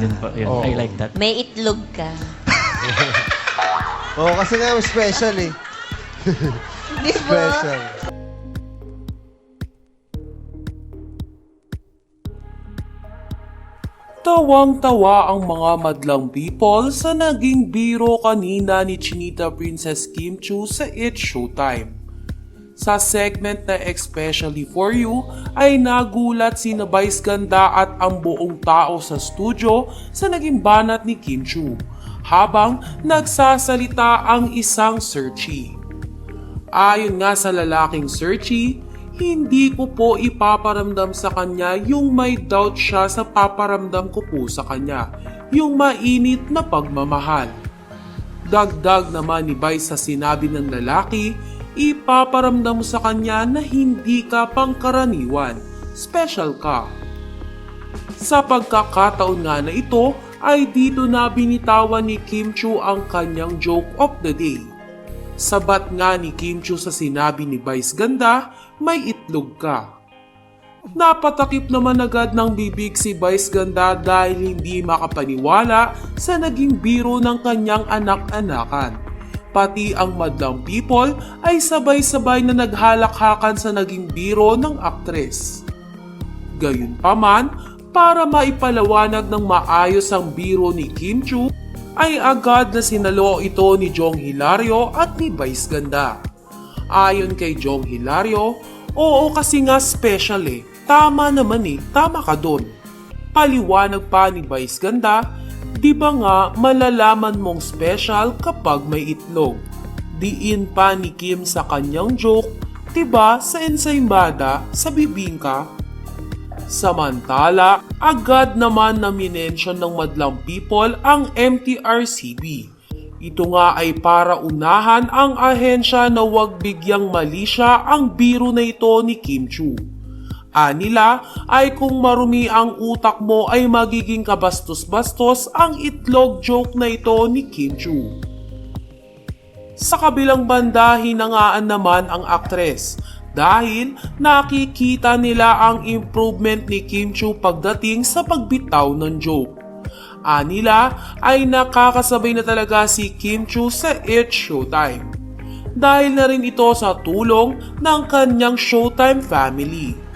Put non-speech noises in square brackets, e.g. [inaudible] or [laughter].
din po yun. Oo. I like that. May itlog ka. [laughs] Oo, kasi nga special eh. Di ba? Special. Tawang-tawa ang mga madlang people sa naging biro kanina ni Chinita Princess Kim Chu sa It's Showtime. Sa segment na Especially For You ay nagulat si Vice Ganda at ang buong tao sa studio sa naging banat ni Kim Chu habang nagsasalita ang isang searchy. Ayon nga sa lalaking searchy, hindi ko po ipaparamdam sa kanya yung may doubt siya sa paparamdam ko po sa kanya, yung mainit na pagmamahal. Dagdag naman ni Vice sa sinabi ng lalaki, ipaparamdam sa kanya na hindi ka pangkaraniwan, special ka. Sa pagkakataon nga na ito ay dito na binitawan ni Kim Chu ang kanyang joke of the day. Sabat nga ni Kim Chu sa sinabi ni Vice Ganda, may itlog ka. Napatakip naman agad ng bibig si Vice Ganda dahil hindi makapaniwala sa naging biro ng kanyang anak-anakan. Pati ang madlang people ay sabay-sabay na naghalakhakan sa naging biro ng aktres. Gayunpaman, para maipalawanag ng maayos ang biro ni Kim Chu, ay agad na sinalo ito ni Jong Hilario at ni Vice Ganda. Ayon kay Jong Hilario, oo kasi nga special eh. Tama naman eh, tama ka doon. Paliwanag pa ni Vice Ganda, di ba nga malalaman mong special kapag may itlog? Diin pa ni Kim sa kanyang joke, diba sa ensaymada, sa bibingka, Samantala, agad naman na minensyon ng madlang people ang MTRCB. Ito nga ay para unahan ang ahensya na huwag bigyang mali siya ang biro na ito ni Kim Chu. Anila ay kung marumi ang utak mo ay magiging kabastos-bastos ang itlog joke na ito ni Kim Chu. Sa kabilang banda, hinangaan naman ang aktres dahil nakikita nila ang improvement ni Kim Chu pagdating sa pagbitaw ng joke. Anila ay nakakasabay na talaga si Kim Chu sa It's Showtime. Dahil na rin ito sa tulong ng kanyang Showtime family.